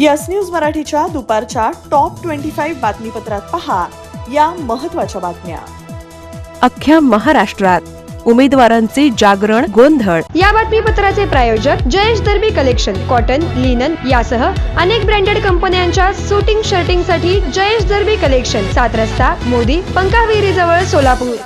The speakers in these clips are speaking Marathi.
यस न्यूज मराठीच्या दुपारच्या टॉप ट्वेंटी फाईव्ह बातमीपत्रात पहा या महत्त्वाच्या बातम्या. अख्ख्या महाराष्ट्रात उमेदवारांचे जागरण गोंधळ. या बातमीपत्राचे प्रायोजक Jayesh Darbi collection cotton linen यासह अनेक ब्रँडेड कंपन्यांच्या सुटिंग शर्टिंगसाठी जयेश दर्बी कलेक्शन सात रस्ता मोदी पंकाविहिरी जवळ सोलापूर.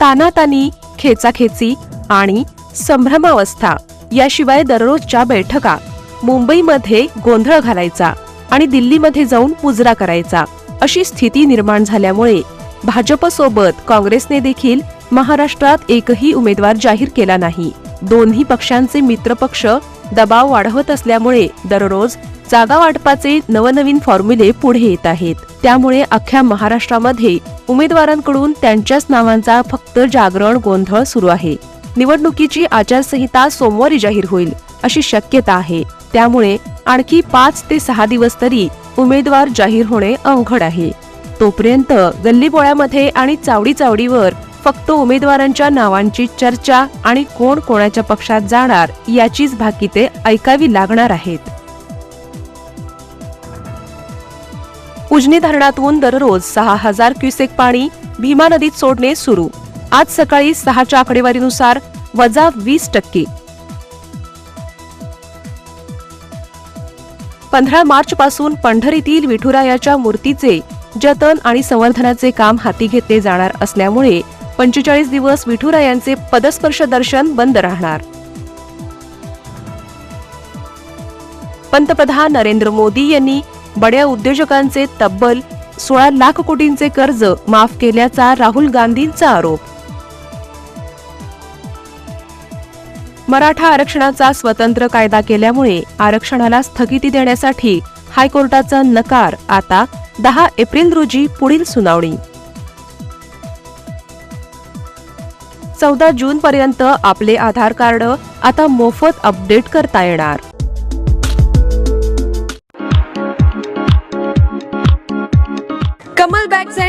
तानातानी खेचाखेची आणि संभ्रमावस्था. याशिवाय दररोजच्या बैठका मुंबईमध्ये गोंधळ घालायचा आणि दिल्लीमध्ये जाऊन मुजरा करायचा अशी स्थिती निर्माण झाल्यामुळे भाजपसोबत काँग्रेसने देखील महाराष्ट्रात एकही उमेदवार जाहीर केला नाही. दोन्ही पक्षांचे मित्रपक्ष दबाव वाढवत असल्यामुळे दररोज जागा वाटपाचे नवनवीन फॉर्म्युले पुढे येत आहेत. त्यामुळे अख्ख्या महाराष्ट्रामध्ये उमेदवारांकडून त्यांच्याच नावांचा फक्त जागरण गोंधळ सुरू आहे. निवडणुकीची आचारसंहिता सोमवारी जाहीर होईल अशी शक्यता आहे. त्यामुळे आणखी पाच ते सहा दिवस तरी उमेदवार जाहीर होणे अवघड आहे. तोपर्यंत गल्लीबोळ्यामध्ये आणि चावडी चावडीवर फक्त उमेदवारांच्या नावांची चर्चा आणि कोण कोणाच्या पक्षात जाणार याचीच भाकिते ऐकावी लागणार आहेत. उजनी धरणातून दररोज सहा हजार क्युसेक पाणी भीमा नदीत सोडणे सुरू. आज सकाळी सहाच्या आकडेवारीनुसार वजा वीस टक्के. पंधरा मार्च पासून पंढरीतील विठुरायाच्या मूर्तीचे जतन आणि संवर्धनाचे काम हाती घेतले जाणार असल्यामुळे पंचेचाळीस दिवस विठुरायांचे पदस्पर्श दर्शन बंद राहणार. पंतप्रधान नरेंद्र मोदी यांनी बड्या उद्योजकांचे तब्बल सोळा लाख कोटींचे कर्ज माफ केल्याचा राहुल गांधींचा आरोप. मराठा आरक्षणाचा स्वतंत्र कायदा केल्यामुळे आरक्षणाला स्थगिती देण्यासाठी हायकोर्टाचा नकार आता दहा एप्रिल रोजी पुढील सुनावणी. चौदा जून पर्यंत आपले आधार कार्ड आता मोफत अपडेट करता येणार. Kamal bag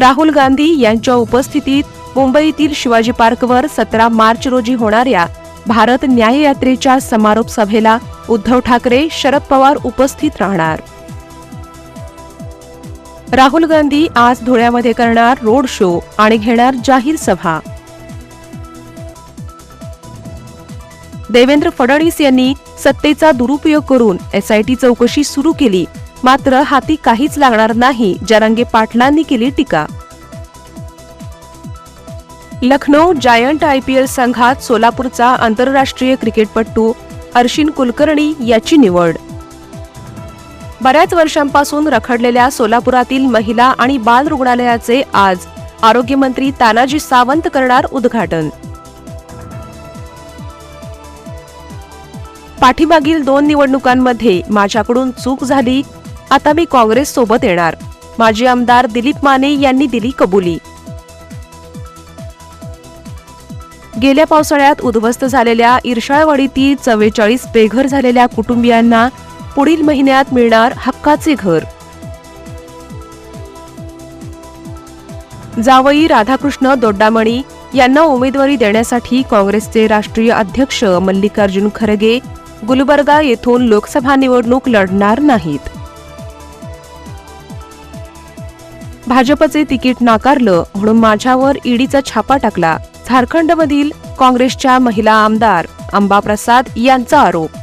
राहुल गांधी यांच्या उपस्थितीत मुंबईतील शिवाजी पार्कवर सतरा मार्च रोजी होणाऱ्या भारत न्याय यात्रेच्या समारोप सभेला उद्धव ठाकरे शरद पवार उपस्थित राहणार. राहुल गांधी आज धुळ्यामध्ये करणार रोड शो आणि घेणार जाहीर सभा. देवेंद्र फडणवीस यांनी सत्तेचा दुरुपयोग करून एसआयटी चौकशी सुरू केली. मात्र हाती काहीच लागणार नाही जरांगे पाटलांनी केली टीका. लखनौ जायंट आयपीएल संघात सोलापूरचा आंतरराष्ट्रीय क्रिकेटपटू अर्शिन कुलकर्णी याची निवड. बऱ्याच वर्षांपासून रखडलेल्या सोलापुरातील महिला आणि बाल रुग्णालयाचे आज आरोग्यमंत्री तानाजी सावंत करणार उद्घाटन. पाठीमागील दोन निवडणुकांमध्ये माझ्याकडून चूक झाली आता मी काँग्रेस सोबत येणार. माजी आमदार दिलीप माने यांनी दिली कबुली. गेल्या पावसाळ्यात उद्ध्वस्त झालेल्या इरशाळवाडीतील चव्वेचाळीस बेघर झालेल्या कुटुंबियांना पुढील महिन्यात मिळणार हक्काचे घर. जावई राधाकृष्ण दोड्डामणी यांना उमेदवारी देण्यासाठी काँग्रेसचे राष्ट्रीय अध्यक्ष मल्लिकार्जुन खरगे गुलबर्गा येथून लोकसभा निवडणूक लढणार नाहीत. भाजपचे तिकीट नाकारलं म्हणून माझ्यावर ईडीचा छापा टाकला. झारखंडमधील काँग्रेसच्या महिला आमदार अंबाप्रसाद यांचा आरोप.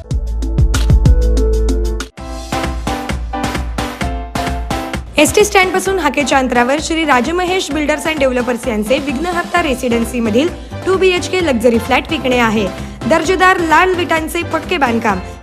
एस टी स्टँडपासून हाकेच्या अंतरावर Shri Rajmahesh builders and developers यांचे विघ्नहत्ता रेसिडेन्सी मधील two B H K luxury flat विकणे आहे. दर्जेदार लाल विटांचे पक्के बांधकाम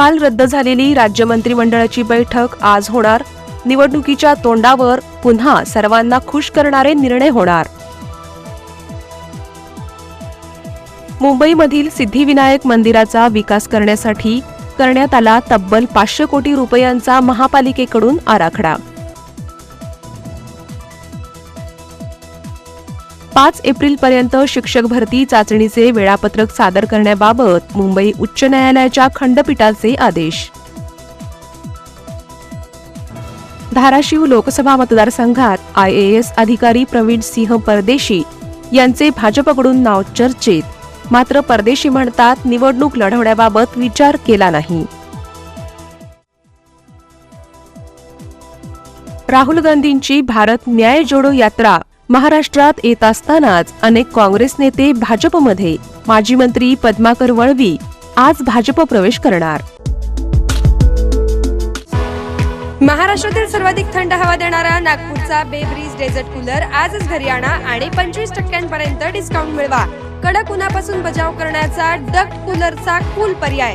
काल रद्द झालेली राज्य मंत्रिमंडळाची बैठक आज होणार. निवडणुकीच्या तोंडावर पुन्हा सर्वांना खुश करणारे निर्णय होणार. मुंबईमधील सिद्धिविनायक मंदिराचा विकास करण्यासाठी करण्यात आला तब्बल पाचशे कोटी रुपयांचा महापालिकेकडून आराखडा. पाच एप्रिलपर्यंत शिक्षक भरती चाचणीचे वेळापत्रक सादर करण्याबाबत मुंबई उच्च न्यायालयाच्या खंडपीठाचे आदेश. धाराशिव लोकसभा मतदारसंघात आय ए एस अधिकारी प्रवीण सिंह परदेशी यांचे भाजपकडून नाव चर्चेत. मात्र परदेशी म्हणतात निवडणूक लढवण्याबाबत विचार केला नाही. राहुल गांधींची भारत न्याय जोडो यात्रा महाराष्ट्रात येत असतानाच अनेक काँग्रेस नेते भाजपमध्ये. माजी मंत्री पद्माकर वळवी आज भाजप प्रवेश करणार. महाराष्ट्रातील सर्वाधिक थंड हवा देणारा नागपूरचा बेब्रीज डेझर्ट कूलर आजच घरी आणा आणि पंचवीस टक्क्यांपर्यंत डिस्काउंट मिळवा. कडक उन्हापासून बचाव करण्याचा डक कूलरचा कूल पर्याय.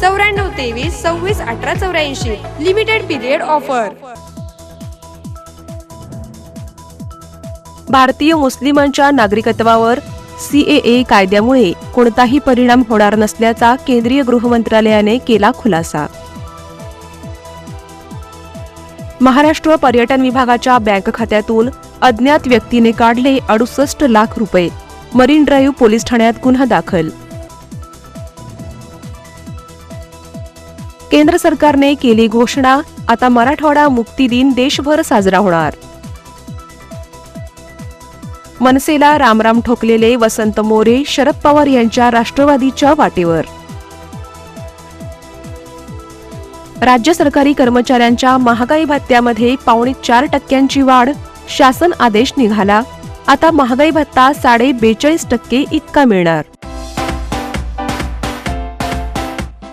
चौऱ्याण्णव तेवीस सव्वीस अठरा चौऱ्याऐंशी. लिमिटेड पिरियड ऑफर भारतीय मुस्लिमांच्या नागरिकत्वावर सीएए कायद्यामुळे कोणताही परिणाम होणार नसल्याचा केंद्रीय गृह मंत्रालयाने केला खुलासा. महाराष्ट्र पर्यटन विभागाच्या बँक खात्यातून अज्ञात व्यक्तीने काढले अडुसष्ट लाख रुपये. मरीन ड्राईव्ह पोलीस ठाण्यात गुन्हा दाखल. केंद्र सरकारने केली घोषणा. आता मराठवाडा मुक्ती दिन देशभर साजरा होणार. मनसेला रामराम ठोकलेले वसंत मोरे शरद पवार यांच्या राष्ट्रवादीच्या वाटेवर. राज्य सरकारी कर्मचाऱ्यांच्या महागाई भत्त्यामध्ये पावणे चार टक्क्यांची वाढ. शासन आदेश निघाला. आता महागाई भत्ता साडे बेचाळीस टक्के इतका मिळणार.